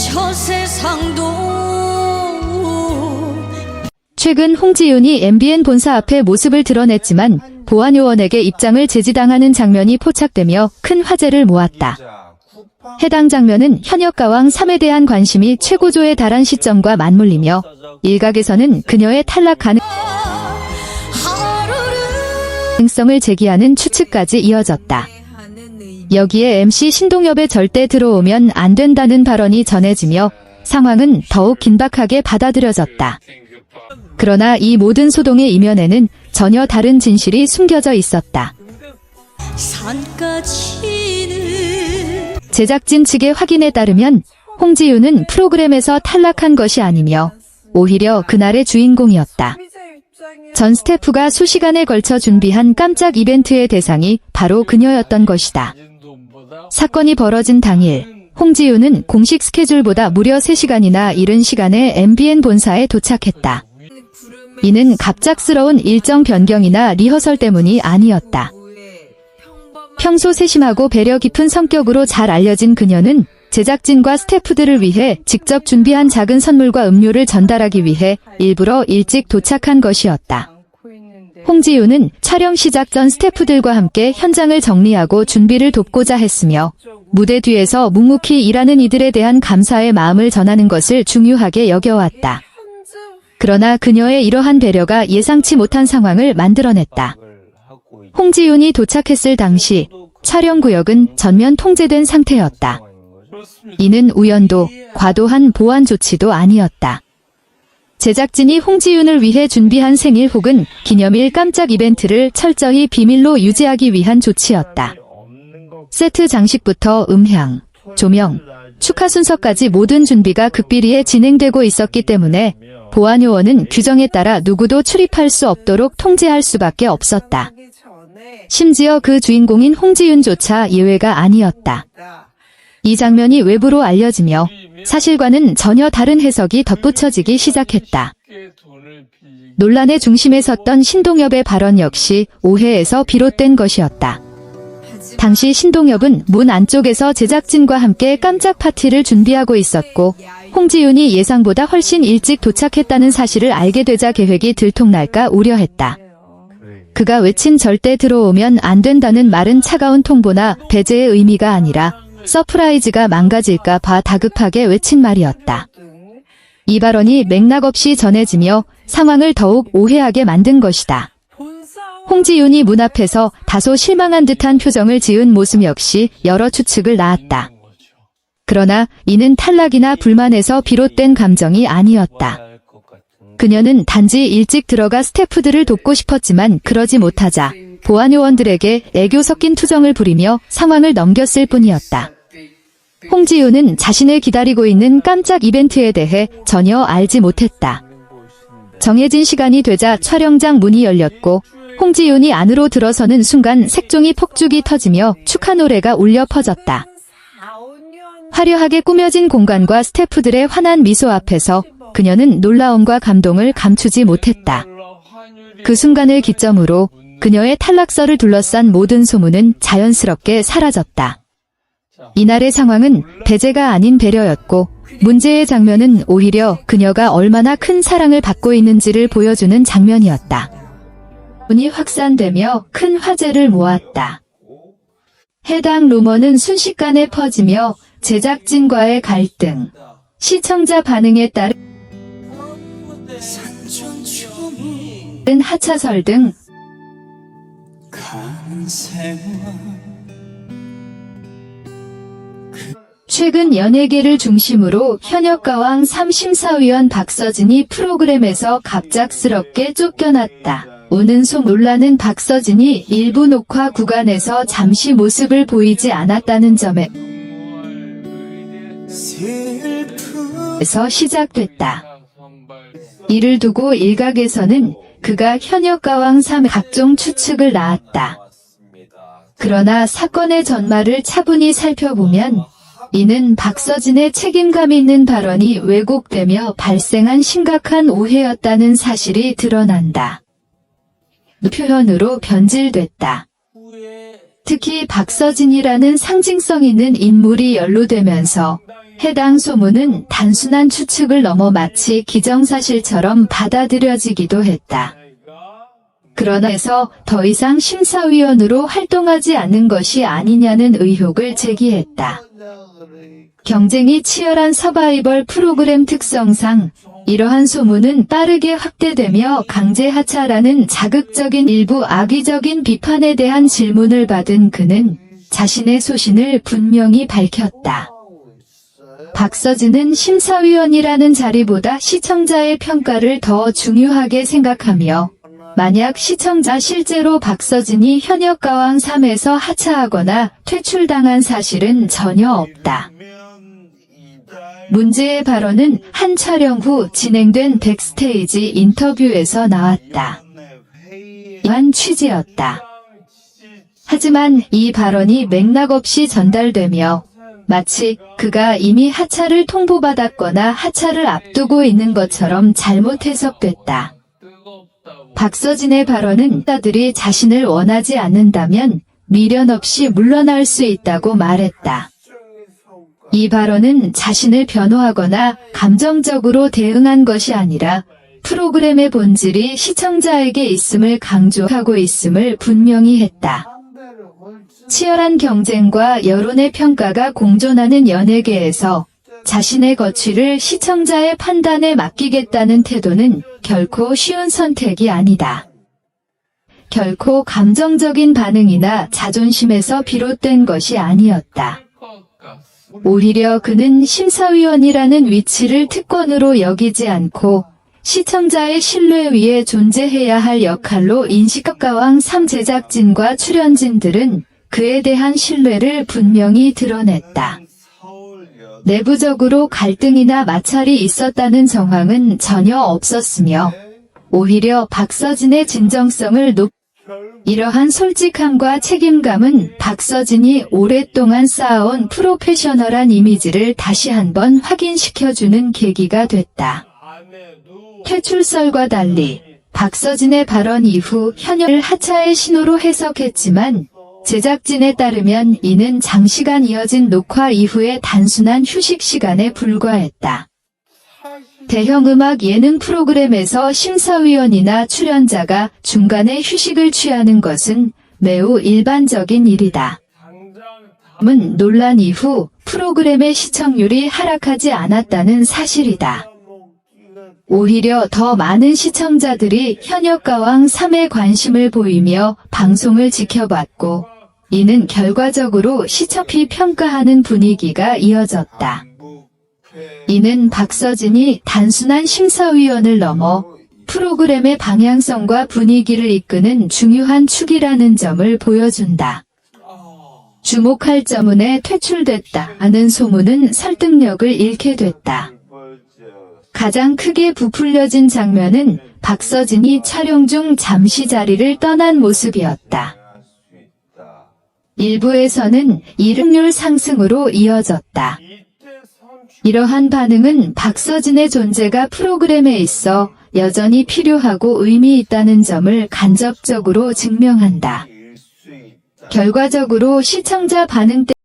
저 세상도 최근 홍지윤이 MBN 본사 앞에 모습을 드러냈지만 보안요원에게 입장을 제지당하는 장면이 포착되며 큰 화제를 모았다. 해당 장면은 현역 가왕 3에 대한 관심이 최고조에 달한 시점과 맞물리며 일각에서는 그녀의 탈락 가능성을 제기하는 추측까지 이어졌다. 여기에 MC 신동엽의 절대 들어오면 안 된다는 발언이 전해지며 상황은 더욱 긴박하게 받아들여졌다. 그러나 이 모든 소동의 이면에는 전혀 다른 진실이 숨겨져 있었다. 제작진 측의 확인에 따르면 홍지윤은 프로그램에서 탈락한 것이 아니며 오히려 그날의 주인공이었다. 전 스태프가 수시간에 걸쳐 준비한 깜짝 이벤트의 대상이 바로 그녀였던 것이다. 사건이 벌어진 당일 홍지윤은 공식 스케줄보다 무려 3시간이나 이른 시간에 MBN 본사에 도착했다. 이는 갑작스러운 일정 변경이나 리허설 때문이 아니었다. 평소 세심하고 배려 깊은 성격으로 잘 알려진 그녀는 제작진과 스태프들을 위해 직접 준비한 작은 선물과 음료를 전달하기 위해 일부러 일찍 도착한 것이었다. 홍지윤은 촬영 시작 전 스태프들과 함께 현장을 정리하고 준비를 돕고자 했으며 무대 뒤에서 묵묵히 일하는 이들에 대한 감사의 마음을 전하는 것을 중요하게 여겨왔다. 그러나 그녀의 이러한 배려가 예상치 못한 상황을 만들어냈다. 홍지윤이 도착했을 당시 촬영 구역은 전면 통제된 상태였다. 이는 우연도 과도한 보안 조치도 아니었다. 제작진이 홍지윤을 위해 준비한 생일 혹은 기념일 깜짝 이벤트를 철저히 비밀로 유지하기 위한 조치였다. 세트 장식부터 음향, 조명, 축하 순서까지 모든 준비가 극비리에 진행되고 있었기 때문에 보안 요원은 규정에 따라 누구도 출입할 수 없도록 통제할 수밖에 없었다. 심지어 그 주인공인 홍지윤조차 예외가 아니었다. 이 장면이 외부로 알려지며 사실과는 전혀 다른 해석이 덧붙여지기 시작했다. 논란의 중심에 섰던 신동엽의 발언 역시 오해에서 비롯된 것이었다. 당시 신동엽은 문 안쪽에서 제작진과 함께 깜짝 파티를 준비하고 있었고 홍지윤이 예상보다 훨씬 일찍 도착했다는 사실을 알게 되자 계획이 들통날까 우려했다. 그가 외친 절대 들어오면 안 된다는 말은 차가운 통보나 배제의 의미가 아니라 서프라이즈가 망가질까 봐 다급하게 외친 말이었다. 이 발언이 맥락 없이 전해지며 상황을 더욱 오해하게 만든 것이다. 홍지윤이 문 앞에서 다소 실망한 듯한 표정을 지은 모습 역시 여러 추측을 낳았다. 그러나 이는 탈락이나 불만에서 비롯된 감정이 아니었다. 그녀는 단지 일찍 들어가 스태프들을 돕고 싶었지만 그러지 못하자 보안 요원들에게 애교 섞인 투정을 부리며 상황을 넘겼을 뿐이었다. 홍지윤은 자신을 기다리고 있는 깜짝 이벤트에 대해 전혀 알지 못했다. 정해진 시간이 되자 촬영장 문이 열렸고 홍지윤이 안으로 들어서는 순간 색종이 폭죽이 터지며 축하 노래가 울려 퍼졌다. 화려하게 꾸며진 공간과 스태프들의 환한 미소 앞에서 그녀는 놀라움과 감동을 감추지 못했다. 그 순간을 기점으로 그녀의 탈락설을 둘러싼 모든 소문은 자연스럽게 사라졌다. 이날의 상황은 배제가 아닌 배려였고 문제의 장면은 오히려 그녀가 얼마나 큰 사랑을 받고 있는지를 보여주는 장면이었다. 문이 확산되며 큰 화제를 모았다. 해당 루머는 순식간에 퍼지며 제작진과의 갈등, 시청자 반응에 따른 하차설 등 최근 연예계를 중심으로 현역가왕 3심사위원 박서진이 프로그램에서 갑작스럽게 쫓겨났다. 오는 속 논란은 박서진이 일부 녹화 구간에서 잠시 모습을 보이지 않았다는 점에서 슬픈 시작됐다. 이를 두고 일각에서는 그가 현역가왕 3 각종 추측을 낳았다. 그러나 사건의 전말을 차분히 살펴보면 이는 박서진의 책임감 있는 발언이 왜곡되며 발생한 심각한 오해였다는 사실이 드러난다. 표현으로 변질됐다. 특히 박서진이라는 상징성 있는 인물이 연루되면서 해당 소문은 단순한 추측을 넘어 마치 기정사실처럼 받아들여지기도 했다. 그러나에서 더 이상 심사위원으로 활동하지 않는 것이 아니냐는 의혹을 제기했다. 경쟁이 치열한 서바이벌 프로그램 특성상 이러한 소문은 빠르게 확대되며 강제 하차라는 자극적인 일부 악의적인 비판에 대한 질문을 받은 그는 자신의 소신을 분명히 밝혔다. 박서진은 심사위원이라는 자리보다 시청자의 평가를 더 중요하게 생각하며 만약 시청자 실제로 박서진이 현역 가왕 3에서 하차하거나 퇴출당한 사실은 전혀 없다. 문제의 발언은 한 촬영 후 진행된 백스테이지 인터뷰에서 나왔다. 한 취지였다. 하지만 이 발언이 맥락 없이 전달되며 마치 그가 이미 하차를 통보받았거나 하차를 앞두고 있는 것처럼 잘못 해석됐다. 박서진의 발언은 자들이 자신을 원하지 않는다면 미련 없이 물러날 수 있다고 말했다. 이 발언은 자신을 변호하거나 감정적으로 대응한 것이 아니라 프로그램의 본질이 시청자에게 있음을 강조하고 있음을 분명히 했다. 치열한 경쟁과 여론의 평가가 공존하는 연예계에서 자신의 거취를 시청자의 판단에 맡기겠다는 태도는 결코 쉬운 선택이 아니다. 결코 감정적인 반응이나 자존심에서 비롯된 것이 아니었다. 오히려 그는 심사위원이라는 위치를 특권으로 여기지 않고 시청자의 신뢰 위에 존재해야 할 역할로 인식가왕 3 제작진과 출연진들은 그에 대한 신뢰를 분명히 드러냈다. 내부적으로 갈등이나 마찰이 있었다는 정황은 전혀 없었으며 오히려 박서진의 진정성을 높 이러한 솔직함과 책임감은 박서진이 오랫동안 쌓아온 프로페셔널한 이미지를 다시 한번 확인시켜주는 계기가 됐다. 퇴출설과 달리 박서진의 발언 이후 현역을 하차의 신호로 해석했지만 제작진에 따르면 이는 장시간 이어진 녹화 이후의 단순한 휴식 시간에 불과했다. 대형 음악 예능 프로그램에서 심사위원이나 출연자가 중간에 휴식을 취하는 것은 매우 일반적인 일이다. 은 논란 이후 프로그램의 시청률이 하락하지 않았다는 사실이다. 오히려 더 많은 시청자들이 현역 가왕 3에 관심을 보이며 방송을 지켜봤고, 이는 결과적으로 시청피 평가하는 분위기가 이어졌다. 이는 박서진이 단순한 심사위원을 넘어 프로그램의 방향성과 분위기를 이끄는 중요한 축이라는 점을 보여준다. 주목할 점은에 퇴출됐다 하는 소문은 설득력을 잃게 됐다. 가장 크게 부풀려진 장면은 박서진이 촬영 중 잠시 자리를 떠난 모습이었다. 일부에서는 이름률 상승으로 이어졌다. 이러한 반응은 박서진의 존재가 프로그램에 있어 여전히 필요하고 의미 있다는 점을 간접적으로 증명한다. 결과적으로 시청자 반응